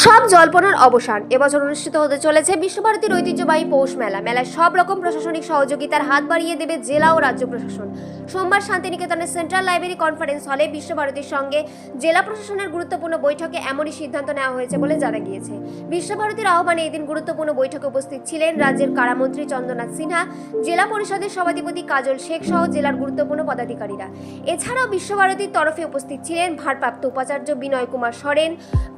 সব জল্পনার অবসান। এবছর অনুষ্ঠিত হতে চলেছে বিশ্বভারতীর ঐতিহ্যবাহী পৌষ মেলা। মেলায় সব রকম প্রশাসনিক সহযোগিতার হাত বাড়িয়ে দেবে জেলা ও রাজ্য প্রশাসন। সোমবার শান্তিনিকেতনের সেন্ট্রাল লাইব্রেরি কনফারেন্স হলে বিশ্বভারতীর সঙ্গে জেলা প্রশাসনের গুরুত্বপূর্ণ বৈঠকে এমনই সিদ্ধান্ত নেওয়া হয়েছে বলে জানা গিয়েছে। বিশ্বভারতীর আহ্বানে এদিন গুরুত্বপূর্ণ বৈঠকে উপস্থিত ছিলেন রাজ্যের কারামন্ত্রী চন্দ্রনাথ সিনহা, জেলা পরিষদের সভাধিপতি কাজল শেখ সহ জেলার গুরুত্বপূর্ণ পদাধিকারীরা। এছাড়াও বিশ্বভারতীর তরফে উপস্থিত ছিলেন ভারপ্রাপ্ত উপাচার্য বিনয় কুমার সরেন,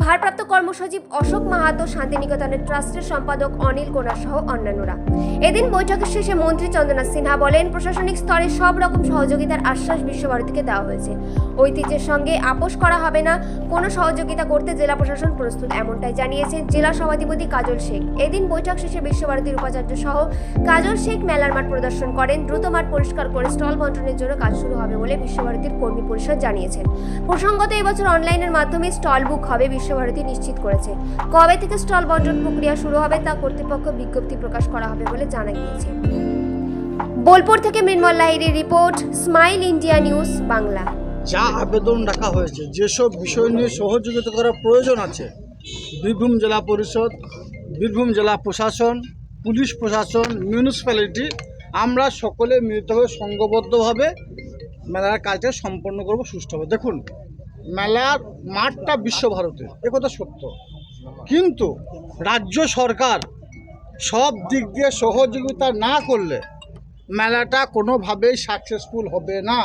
ভারপ্রাপ্ত কর্মসচিব অশোক মাহাতো, শান্তিনিকেতনের ট্রাস্টের সম্পাদক অনিল কোনা সহ অন্যান্যরা। এদিন বৈঠকের শেষে মন্ত্রী চন্দ্রনাথ সিনহা বলেন, প্রশাসনিক স্তরে সব রকম সহযোগিতার আশ্বাস বিশ্বভারতীকে দেওয়া হয়েছে। ঐতিহ্যের সঙ্গে আপোষ করা হবে না, কোনো সহযোগিতা করতে জেলা প্রশাসন প্রস্তুত, এমনটাই জানিয়েছেন জেলা সভাধিপতি কাজল শেখ। এদিন বৈঠক শেষে বিশ্বভারতীর উপাচার্য সহ কাজল শেখ মেলার মাঠ প্রদর্শন করেন। দ্রুত মাঠ পরিষ্কার করে স্টল বন্টনের জন্য কাজ শুরু হবে বলে বিশ্বভারতীর কর্মী পরিষদ জানিয়েছেন। প্রসঙ্গত, এবছর অনলাইনের মাধ্যমে স্টল বুক হবে বিশ্বভারতী নিশ্চিত করেছে। কবে থেকে স্টল বন্টন প্রক্রিয়া শুরু হবে তা কর্তৃপক্ষ বিজ্ঞপ্তি প্রকাশ করা হবে বলে জানা গিয়েছে। বোলপুর থেকে Mrinmal লাহিড়ির report, Smile India News, Bangla. যা আবেদন রাখা হয়েছে, যেসব বিষয় নিয়ে সহযোগিতা করার প্রয়োজন আছে, বীরভূম জেলা পরিষদ, বীরভূম জেলা প্রশাসন, পুলিশ প্রশাসন, মিউনিসিপ্যালিটি, আমরা সকলে মিলিতভাবে সংঘবদ্ধভাবে মেলার কাজটা সম্পন্ন করব সুষ্ঠুভাবে। দেখুন, মেলার মাঠটা বিশ্বভারতীর একথা সত্য। কিন্তু রাজ্য সরকার সব দিক দিয়ে সহযোগিতা না করলে মেলাটা কোনোভাবেই সাকসেসফুল হবে না।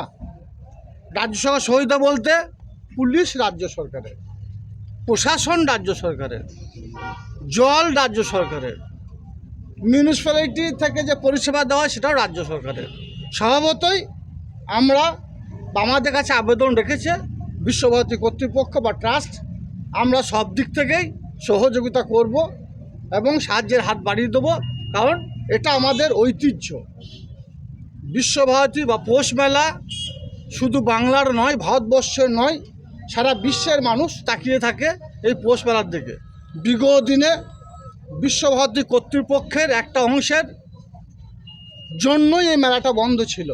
রাজ্য সরকার সহযোগিতা বলতে পুলিশ রাজ্য সরকারের, প্রশাসন রাজ্য সরকারের, জল রাজ্য সরকারের মিউনিসিপ্যালিটি থেকে যে পরিষেবা দেওয়া হয় সেটাও রাজ্য সরকারের। স্বভাবতই আমরা আমাদের কাছে আবেদন রেখেছে বিশ্বভারতী কর্তৃপক্ষ বা ট্রাস্ট, আমরা সব দিক থেকেই সহযোগিতা করব এবং সাহায্যের হাত বাড়িয়ে দেবো, কারণ এটা আমাদের ঐতিহ্য। বিশ্বভারতী বা পৌষ মেলা শুধু বাংলার নয়, ভারতবর্ষের নয়, সারা বিশ্বের মানুষ তাকিয়ে থাকে এই পৌষ মেলার দিকে। বিগত দিনে বিশ্বভারতী কর্তৃপক্ষের একটা অংশের জন্যই এই মেলাটা বন্ধ ছিল।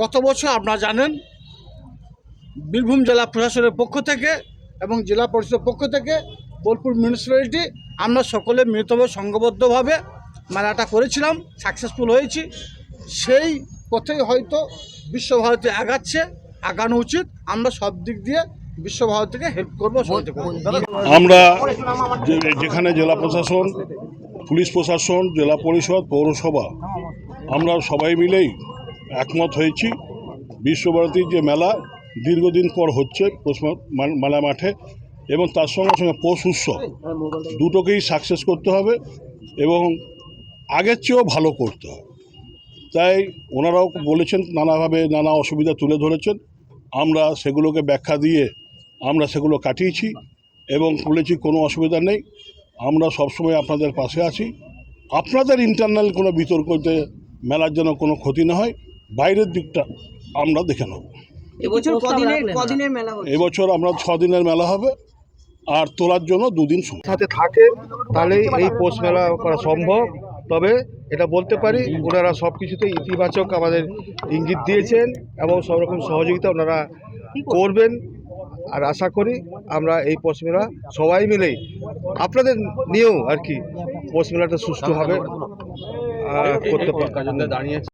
গত বছর আপনারা জানেন, বীরভূম জেলা প্রশাসনের পক্ষ থেকে এবং জেলা পরিষদের পক্ষ থেকে বোলপুর মিউনিসিপ্যালিটি আমরা সকলে মিলিতভাবে, সংঘবদ্ধভাবে মেলাটা করেছিলাম, সাকসেসফুল হয়েছি। সেই পথেই হয়তো বিশ্বভারতী আগাচ্ছে, আগানো উচিত। আমরা সব দিক দিয়ে বিশ্বভারতীকে হেল্প করব আমরা যেখানে জেলা প্রশাসন, পুলিশ প্রশাসন, জেলা পরিষদ, পৌরসভা, আমরা সবাই মিলেই একমত হয়েছি। বিশ্বভারতীর যে মেলা দীর্ঘদিন পর হচ্ছে মেলা মাঠে, এবং তার সঙ্গে সঙ্গে পৌষ উৎসব। দুটোকেই সাকসেস করতে হবে এবং আগের চেয়েও ভালো করতে হবে। তাই ওনারাও বলেছেন নানাভাবে নানা অসুবিধা তুলে ধরেছেন। আমরা সেগুলোকে ব্যাখ্যা দিয়ে আমরা সেগুলো কাটিয়েছি এবং বলেছি কোনো অসুবিধা নেই। আমরা সবসময় আপনাদের পাশে আছি। আপনাদের ইন্টারনাল কোনো বিতর্কতে মেলার জন্য কোনো ক্ষতি না হয় বাইরের দিকটা আমরা দেখে নেব। এবছর আমরা ছ দিনের মেলা হবে আর তোলার জন্য দুদিন সময়। সাথে থাকে তাহলেই এই পৌষ মেলা করা সম্ভব? তবে এটা বলতে পারি, ওনারা সব কিছুতে ইতিবাচক আমাদের ইঙ্গিত দিয়েছেন এবং সব রকম সহযোগিতা ওনারা করবেন। আর আশা করি আমরা এই পশ্চিমেলা মেলা সবাই মিলেই, আপনাদের নিয়েও আর কি পশ্চিমেলাটা মেলাটা সুষ্ঠুভাবে করতে পারি দাঁড়িয়েছে